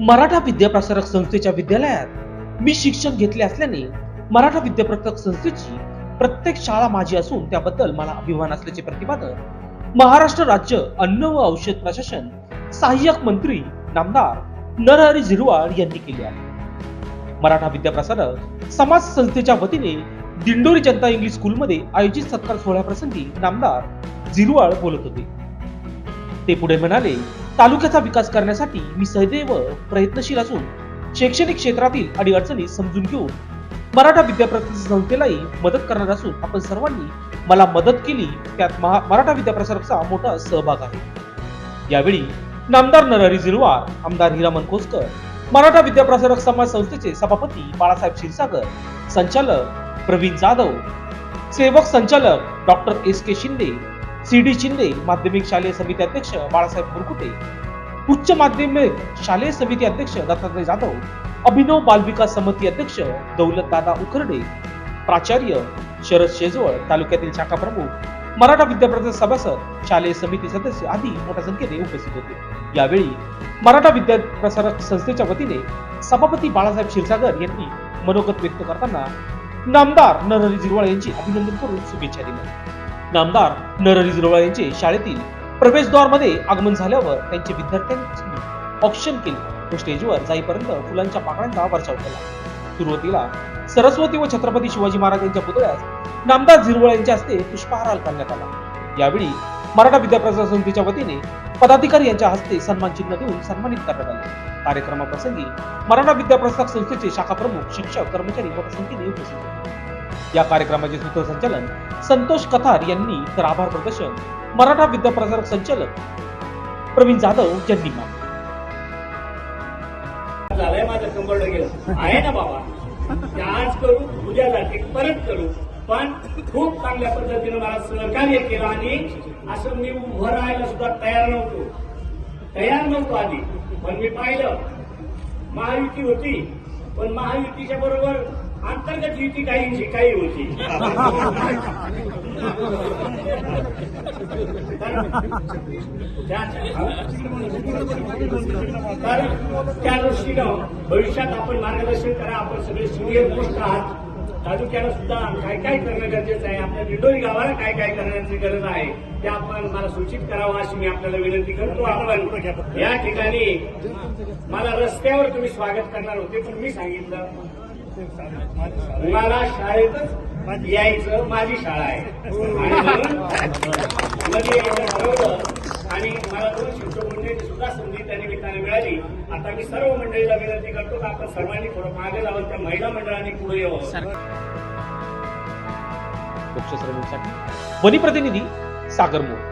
मराठा विद्याप्रसारक संस्थेच्या विद्यालयात मी शिक्षण घेतले असल्याने मराठा विद्याप्रसारक संस्थेची प्रत्येक शाळा माझी असून त्याबद्दल मला अभिमान असल्याचे प्रतिपादन महाराष्ट्र राज्य अन्न व औषध प्रशासन सहाय्यक मंत्री नामदार नरहरी झिरवाळ यांनी केले आहे. मराठा विद्याप्रसारक समाज संस्थेच्या वतीने दिंडोरी जनता इंग्लिश स्कूलमध्ये आयोजित सत्कार सोहळ्याप्रसंगी नामदार झिरवाळ बोलत होते. ते पुढे म्हणाले तालुक्याचा विकास करण्यासाठी मी सदैव प्रयत्नशील असून शैक्षणिक क्षेत्रातील अडीअडचणी समजून घेऊन मराठा विद्याप्रसार संस्थेलाही मदत करणार असून आपण सर्वांनी मला मदत केली. त्यात महा- मराठा विद्याप्रसारचा मोठा सहभाग आहे. यावेळी नामदार नरहरी झिरवाळ आमदार हिरामन कोसकर मराठा विद्याप्रसारक समाज संस्थेचे सभापती बाळासाहेब क्षीरसागर संचालक प्रवीण जाधव सेवक संचालक doctor S K Shinde C D Shinde माध्यमिक शालेय समिती अध्यक्ष बाळासाहेब कुरकुटे उच्च माध्यमिक शालेय समिती अध्यक्ष दत्तात्रय जाधव अभिनव बालविकास समिती अध्यक्ष दौलतदादा उखर्डे प्राचार्य शरद शेजवळ तालुक्यातील शाखा प्रमुख मराठा विद्यापीठाचे सभासद शालेय समिती सदस्य आदी मोठ्या संख्येने उपस्थित होते. यावेळी मराठा विद्याप्रसारक संस्थेच्या वतीने सभापती बाळासाहेब क्षीरसागर यांनी मनोगत व्यक्त करताना नामदार नरहरी जिरवाळ यांची अभिनंदन करून शुभेच्छा दिल्या. नामदार नरहरी झिरवाळ यांचे शाळेतील प्रवेशद्वारमध्ये आगमन झाल्यावर त्यांचे विद्यार्थ्यांनी ऑप्शन केले. व स्टेजवर जाईपर्यंत फुलांच्या पाकळ्यांचा वर्षाव केला सुरुवातीला सरस्वती व छत्रपती शिवाजी महाराज यांच्या पुतळ्यास नामदार झिरवळ यांच्या हस्ते पुष्पहार करण्यात आला. यावेळी मराठा विद्याप्रसार समितीच्या वतीने पदाधिकारी यांच्या हस्ते सन्मान चिन्ह देऊन सन्मानित करण्यात आले. कार्यक्रमाप्रसंगी मराठा विद्याप्रसारक संस्थेचे शाखा प्रमुख शिक्षक कर्मचारी मोठ्या संख्येने उपस्थित होते. या कार्यक्रमाचे सूत्रसंचालन संतोष कथार यांनी तर आभार प्रदर्शन मराठा विद्याप्रसारक संचालक प्रवीण जाधव यांनी मानले झालंय माझं कंबर गेलं आहे ना बाबा. आज करू उद्या जाते परत करू. पण खूप चांगल्या पद्धतीनं मला सहकार्य केलं आणि असं मी उभं राहायला सुद्धा तयार नव्हतो. तयार नव्हतो आधी. पण मी पाहिलं. महायुती होती. पण महायुतीच्या बरोबर अंतर्गत युती काहींची काही होती. तर त्या दृष्टीनं भविष्यात आपण मार्गदर्शन करा आपण सगळे सिनियर पोस्ट आहात. तालुक्याला सुद्धा काय काय करणं गरजेचं आहे? आपल्या दिंडोरी गावाला काय काय करण्याची गरज आहे? ते आपण मला सूचित करावं अशी मी आपल्याला विनंती करतो. आपण या ठिकाणी मला रस्त्यावर तुम्ही स्वागत करणार होते पण मी सांगितलं मला शाळेतच यायचं माझी शाळा आहे आणि म्हणून मध्ये यायचं ठरवलं आणि मला दोन शिक्षक मंडळीची सुद्धा संधी त्या निमित्ताने मिळाली आता मी सर्व मंडळीला विनंती करतो की आपण सर्वांनी थोडं मागे लावून त्या महिला मंडळाने पुढे यावं. लोकशाही प्रतिनिधी सागर मोर.